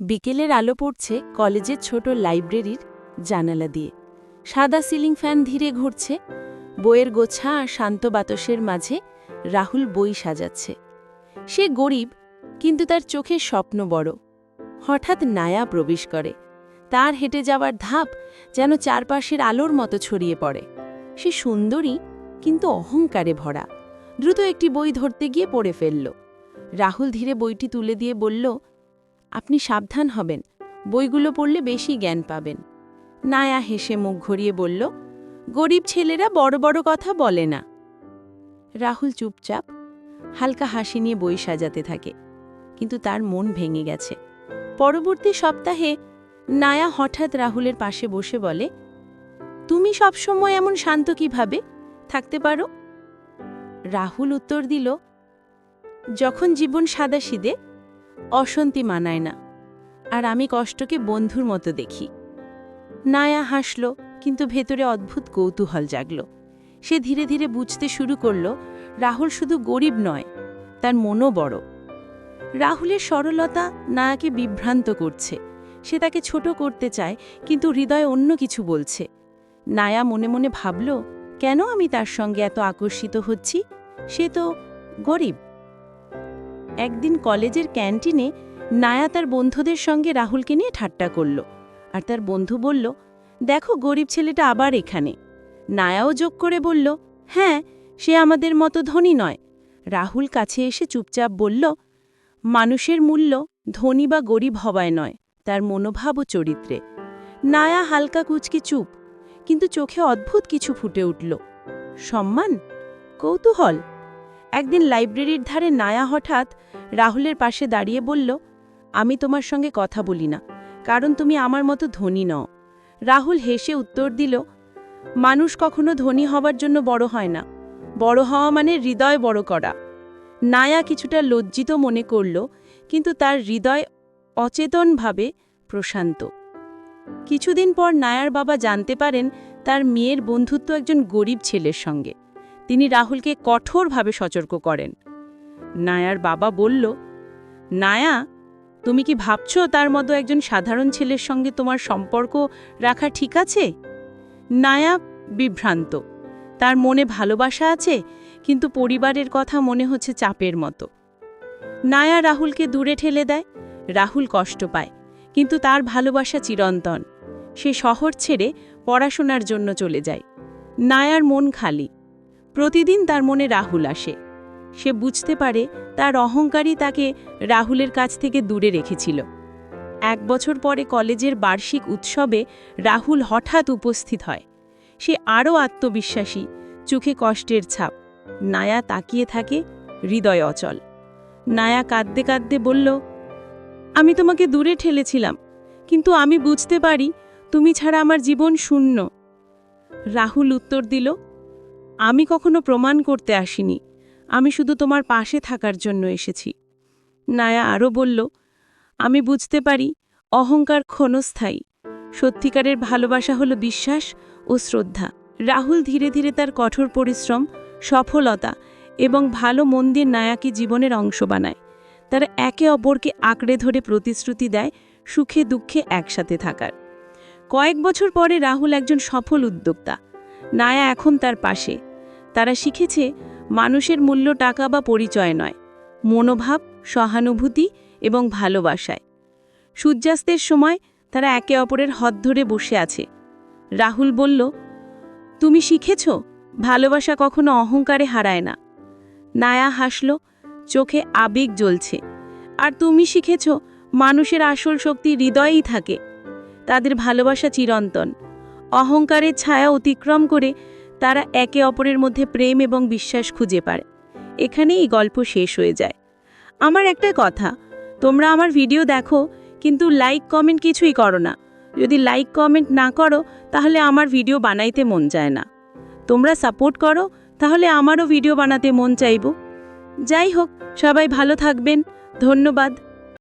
বিকেলের আলো পড়ছে কলেজের ছোট লাইব্রেরির জানালা দিয়ে। সাদা সিলিং ফ্যান ধীরে ঘুরছে, বইয়ের গোছা আর শান্ত বাতাসের মাঝে রাহুল বই সাজাচ্ছে। সে গরিব, কিন্তু তার চোখে স্বপ্ন বড়। হঠাৎ নায়া প্রবেশ করে। তার হেঁটে যাওয়ার ধাপ যেন চারপাশের আলোর মতো ছড়িয়ে পড়ে। সে সুন্দরী, কিন্তু অহংকারে ভরা। দ্রুত একটি বই ধরতে গিয়ে পড়ে ফেলল। রাহুল ধীরে বইটি তুলে দিয়ে বলল আপনি সাবধান হবেন। বইগুলো পড়লে বেশি জ্ঞান পাবেন। নায়া হেসে মুখ ঘুরিয়ে বলল, গরিব ছেলেরা বড় বড় কথা বলে না। রাহুল চুপচাপ, হালকা হাসি নিয়ে বই সাজাতে থাকে, কিন্তু তার মন ভেঙে গেছে। পরবর্তী সপ্তাহে নায়া হঠাৎ রাহুলের পাশে বসে বলে, তুমি সবসময় এমন শান্ত কীভাবে? থাকতে পারো? রাহুল উত্তর দিল, যখন জীবন সাদাসিদে অশান্তি মানায় না। আর আমি কষ্টকে বন্ধুর মতো দেখি। নায়া হাসল, কিন্তু ভেতরে অদ্ভুত কৌতূহল জাগল। সে ধীরে ধীরে বুঝতে শুরু করল, রাহুল শুধু গরিব নয়, তার মনও বড়। রাহুলের সরলতা নায়াকে বিভ্রান্ত করছে। সে তাকে ছোট করতে চায়, কিন্তু হৃদয় অন্য কিছু বলছে। নায়া মনে মনে ভাবল, কেন আমি তার সঙ্গে এত আকর্ষিত হচ্ছি? সে তো গরিব। একদিন কলেজের ক্যান্টিনে নায়া তার বন্ধুদের সঙ্গে রাহুলকে নিয়ে ঠাট্টা করল। আর তার বন্ধু বলল, দেখো, গরিব ছেলেটা আবার এখানে। নায়াও যোগ করে বলল হ্যাঁ সে আমাদের মতো ধনী নয়। রাহুল কাছে এসে চুপচাপ বলল, মানুষের মূল্য ধনী বা গরিব হওয়ায় নয়, তার মনোভাব ও চরিত্রে। নায়া হালকা কুচকি চুপ, কিন্তু চোখে অদ্ভুত কিছু ফুটে উঠল। সম্মান? কৌতূহল? একদিন লাইব্রেরির ধারে নায়া হঠাৎ রাহুলের পাশে দাঁড়িয়ে বলল, আমি তোমার সঙ্গে কথা বলি না, কারণ তুমি আমার মতো ধনী নও। রাহুল হেসে উত্তর দিল, মানুষ কখনো ধনী হবার জন্য বড় হয় না। বড় হওয়া মানে হৃদয় বড় করা। নায়া কিছুটা লজ্জিত মনে করল, কিন্তু তার হৃদয় অচেতনভাবে প্রশান্ত। কিছুদিন পর নায়ার বাবা জানতে পারেন তার মেয়ের বন্ধুত্ব একজন গরিব ছেলের সঙ্গে। তিনি রাহুলকে কঠোরভাবে সতর্ক করেন। নায়ার বাবা বলল, নায়া, তুমি কি ভাবছ তার মতো একজন সাধারণ ছেলের সঙ্গে তোমার সম্পর্ক রাখা ঠিক আছে? নায়া বিভ্রান্ত। তার মনে ভালোবাসা আছে, কিন্তু পরিবারের কথা মনে হচ্ছে চাপের মতো। নায়া রাহুলকে দূরে ঠেলে দেয়। রাহুল কষ্ট পায়, কিন্তু তার ভালোবাসা চিরন্তন। সে শহর ছেড়ে পড়াশোনার জন্য চলে যায়। নায়ার মন খালি। প্রতিদিন তার মনে রাহুল আসে। সে বুঝতে পারে তার অহংকারই তাকে রাহুলের কাছ থেকে দূরে রেখেছিল। এক বছর পরে কলেজের বার্ষিক উৎসবে রাহুল হঠাৎ উপস্থিত হয়। সে আরও আত্মবিশ্বাসী, চোখে কষ্টের ছাপ। নায়া তাকিয়ে থাকে, হৃদয় অচল। নায়া কাঁদতে কাঁদতে বলল, আমি তোমাকে দূরে ঠেলেছিলাম, কিন্তু আমি বুঝতে পারি তুমি ছাড়া আমার জীবন শূন্য। রাহুল উত্তর দিল আমি কখনো প্রমাণ করতে আসিনি। আমি শুধু তোমার পাশে থাকার জন্য এসেছি। নায়া আরও বলল, আমি বুঝতে পারি, অহংকার ক্ষণস্থায়ী। সত্যিকারের ভালোবাসা হলো বিশ্বাস ও শ্রদ্ধা। রাহুল ধীরে ধীরে তার কঠোর পরিশ্রম, সফলতা এবং ভালো মন্দির নায়াকে জীবনের অংশ বানায়। তারা একে অপরকে আঁকড়ে ধরে প্রতিশ্রুতি দেয় সুখে দুঃখে একসাথে থাকার। কয়েক বছর পরে রাহুল একজন সফল উদ্যোক্তা। নায়া এখন তার পাশে। তারা শিখেছে মানুষের মূল্য টাকা বা পরিচয় নয়, মনোভাব, সহানুভূতি এবং ভালোবাসায়। সূর্যাস্তের সময় তারা একে অপরের হদ ধরে বসে আছে। রাহুল বলল, তুমি শিখেছ? ভালোবাসা কখনো অহংকারে হারায় না। নায়া হাসল, চোখে আবেগ জ্বলছে। আর তুমি শিখেছ, মানুষের আসল শক্তি হৃদয়েই থাকে। তাদের ভালোবাসা চিরন্তন। অহংকারের ছায়া অতিক্রম করে তারা একে অপরের মধ্যে প্রেম এবং বিশ্বাস খুঁজে পায়। এখানেই গল্প শেষ হয়ে যায়। আমার একটা কথা, তোমরা আমার ভিডিও দেখো, কিন্তু লাইক কমেন্ট কিছুই করো না। যদি লাইক কমেন্ট না করো, তাহলে আমার ভিডিও বানাইতে মন যায় না। তোমরা সাপোর্ট করো, তাহলে আমারও ভিডিও বানাতে মন চাইব। যাই হোক, সবাই ভালো থাকবেন। ধন্যবাদ।